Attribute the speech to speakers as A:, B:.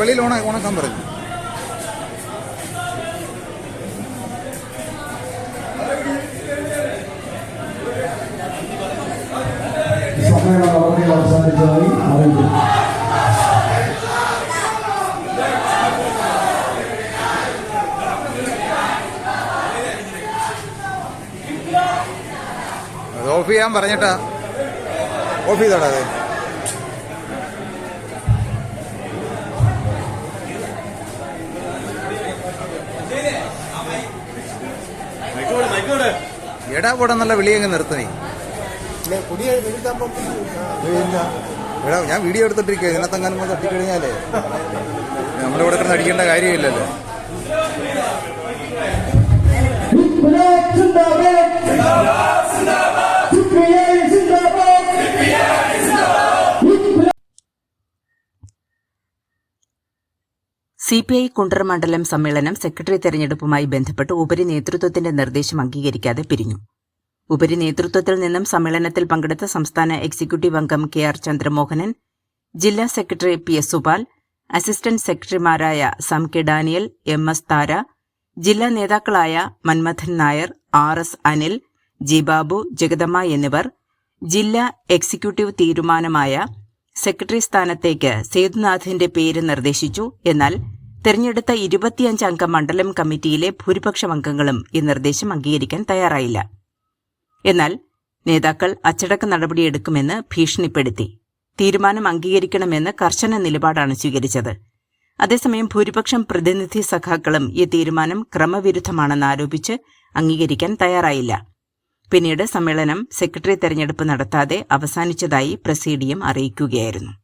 A: വെളിയിൽ ഓണ ഉണക്കാൻ പറഞ്ഞു
B: സമ്മേളന നടപടി അവസാനിച്ചതായി അറിയിക്കുന്നു.
A: ഓഫ് ചെയ്യാൻ പറഞ്ഞിട്ടാ. ഓഫ് ചെയ്തോടാ അത്. എടാ കൂടെ നല്ല വിളിയങ്ങ് നിർത്തണേ എടാ ഞാൻ വീഡിയോ എടുത്തിട്ടിരിക്കുക ഇതിനകത്തെങ്ങാനും തട്ടിക്കഴിഞ്ഞാലേ. നമ്മുടെ ഇവിടെ കിടന്ന് അടിക്കേണ്ട കാര്യമില്ലല്ലോ.
C: സി പി ഐ കുണ്ടറ മണ്ഡലം സമ്മേളനം സെക്രട്ടറി തെരഞ്ഞെടുപ്പുമായി ബന്ധപ്പെട്ട് ഉപരി നേതൃത്വത്തിന്റെ നിർദ്ദേശം അംഗീകരിക്കാതെ പിരിഞ്ഞു. ഉപരി നേതൃത്വത്തിൽ നിന്നും സമ്മേളനത്തിൽ പങ്കെടുത്ത സംസ്ഥാന എക്സിക്യൂട്ടീവ് അംഗം കെ ആർ ചന്ദ്രമോഹനൻ ജില്ലാ secretary P S Supal assistant സെക്രട്ടറിമാരായ some K Daniel M S Thara ജില്ലാ നേതാക്കളായ Manmathan Nair R S Anil G Babu Jagadamma എന്നിവർ ജില്ലാ എക്സിക്യൂട്ടീവ് തീരുമാനമായ സെക്രട്ടറി സ്ഥാനത്തേക്ക് സേതുനാഥിന്റെ പേര് നിർദ്ദേശിച്ചു. എന്നാൽ തെരഞ്ഞെടുത്ത ഇരുപത്തിയഞ്ച് അംഗ മണ്ഡലം കമ്മിറ്റിയിലെ ഭൂരിപക്ഷം അംഗങ്ങളും ഈ നിർദ്ദേശം അംഗീകരിക്കാൻ തയ്യാറായില്ല. എന്നാൽ നേതാക്കൾ അച്ചടക്ക നടപടിയെടുക്കുമെന്ന് ഭീഷണിപ്പെടുത്തി. തീരുമാനം അംഗീകരിക്കണമെന്ന് കർശന നിലപാടാണ് സ്വീകരിച്ചത്. അതേസമയം ഭൂരിപക്ഷം പ്രതിനിധി സഖാക്കളും ഈ തീരുമാനം ക്രമവിരുദ്ധമാണെന്ന് ആരോപിച്ച് അംഗീകരിക്കാൻ തയ്യാറായില്ല. പിന്നീട് സമ്മേളനം സെക്രട്ടറി തെരഞ്ഞെടുപ്പ് നടത്താതെ അവസാനിച്ചതായി പ്രസീഡിയം അറിയിക്കുകയായിരുന്നു.